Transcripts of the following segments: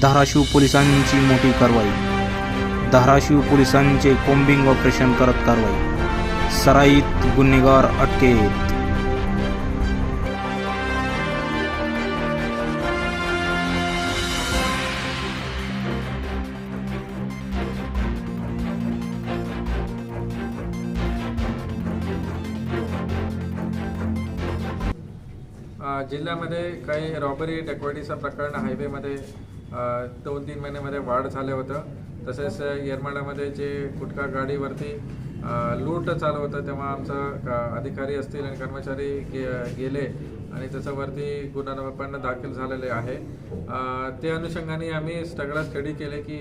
धाराशिव पोलिसांची मोठी कारवाई. धाराशिव पोलिसांचे कोम्बिंग ऑपरेशन करत कारवाई. सराईत गुन्हेगार अटकेत. जिल्ह्यामध्ये काही रॉबरी डेकॉर्डीचं प्रकरण हायवेमध्ये दोन तीन महिन्यामध्ये वाढ झालं होतं. तसेच येरमाड्यामध्ये जे गुटखा गाडीवरती लूट चालू होतं तेव्हा आमचं का अधिकारी असतील आणि कर्मचारी गे गेले आणि त्याच्यावरती गुन्हा पण दाखल झालेले आहे. ते अनुषंगाने आम्ही सगळं स्टडी केले की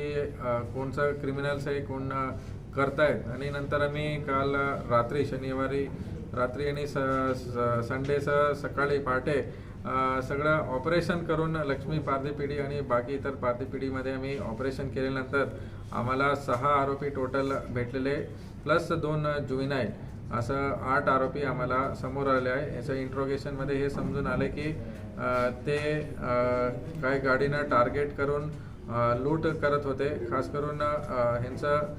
कोणचं क्रिमिनल्स आहे कोण करत करतायत. आणि नंतर आम्ही काल रात्री शनिवारी रात्री आणि स स- संडेचं सकाळी पहाटे सगळं ऑपरेशन करून लक्ष्मी पारधी आणि बाकी इतर पारधी पिढीमध्ये आम्ही ऑपरेशन केल्यानंतर आम्हाला सहा आरोपी टोटल भेटलेले प्लस दोन जुविनाय असं आठ आरोपी आम्हाला समोर आले आहे. याच्या इंट्रोगेशनमध्ये हे समजून आले की ते काय काही गाडीनं टार्गेट करून लूट करत होते. खास करून ह्यांचं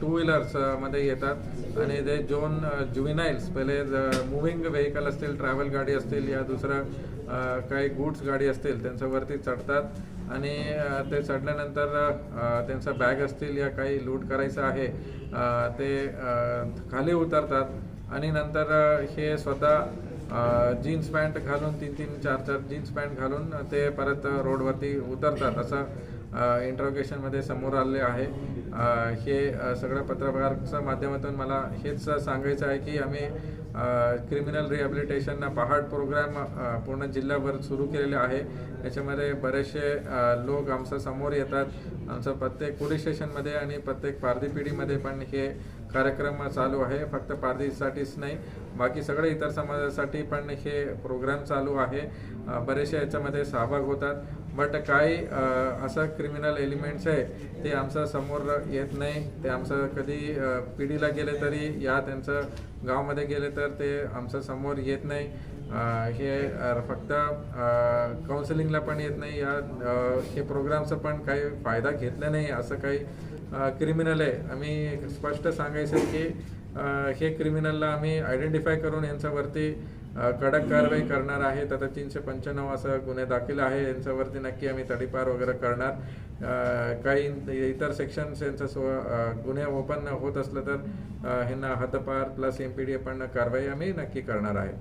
टू व्हीलर्समध्ये येतात. आणि ते जोन जुविनाईल्स पहिले मुव्हिंग व्हेकल असतील ट्रॅव्हल गाडी असतील या दुसरं काही गुड्स गाडी असतील त्यांच्यावरती चढतात. आणि ते चढल्यानंतर त्यांचा बॅग असतील या काही लूट करायचं आहे ते खाली उतरतात. आणि नंतर हे स्वतः जीन्स पॅन्ट घालून तीन तीन चार चार जीन्स पॅन्ट घालून ते परत रोडवरती उतरतात असं इंट्रोगेशनमध्ये समोर आले आहे. हे सगळं पत्रकाराच्या माध्यमातून मला हेच सांगायचं आहे की आम्ही क्रिमिनल रिहॅबिलिटेशन पहाड प्रोग्राम पूर्ण जिल्ह्याभर सुरू केलेले आहे. याच्यामध्ये बरेचसे लोक आमच्यासमोर येतात. आमचं प्रत्येक पोलीस स्टेशनमध्ये आणि प्रत्येक पारधी पिढीमध्ये पण हे कार्यक्रम चालू आहे फक्त पारधीसाठीच नाही बाकी सगळे इतर समाजासाठी पण हे प्रोग्राम चालू आहे. बरेचसे याच्यामध्ये सहभाग होतात. बट काही असं क्रिमिनल एलिमेंट्स आहे ते आमचं समोर येत नाही. ते आमचं कधी पिढीला गेले तरी या त्यांचं गावामध्ये गेले तर ते आमचं समोर येत नाही. हे फक्त काउन्सिलिंगला पण येत नाही. या हे प्रोग्रामचं पण काही फायदा घेतला नाही. असं काही क्रिमिनल आहे. आम्ही स्पष्ट सांगायचं की हे क्रिमिनलला आम्ही आयडेंटिफाय करून यांच्यावरती कडक कारवाई करणार आहे. आता तीनशे पंच्याण्णव असं गुन्हे दाखल आहे. यांच्यावरती नक्की आम्ही तडीपार वगैरे करणार. काही इतर सेक्शन्स यांचं सो गुन्हे ओपन होत असलं तर ह्यांना हद्दपार प्लस एम पी डी पण कारवाई आम्ही नक्की करणार आहे.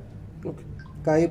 ओके काही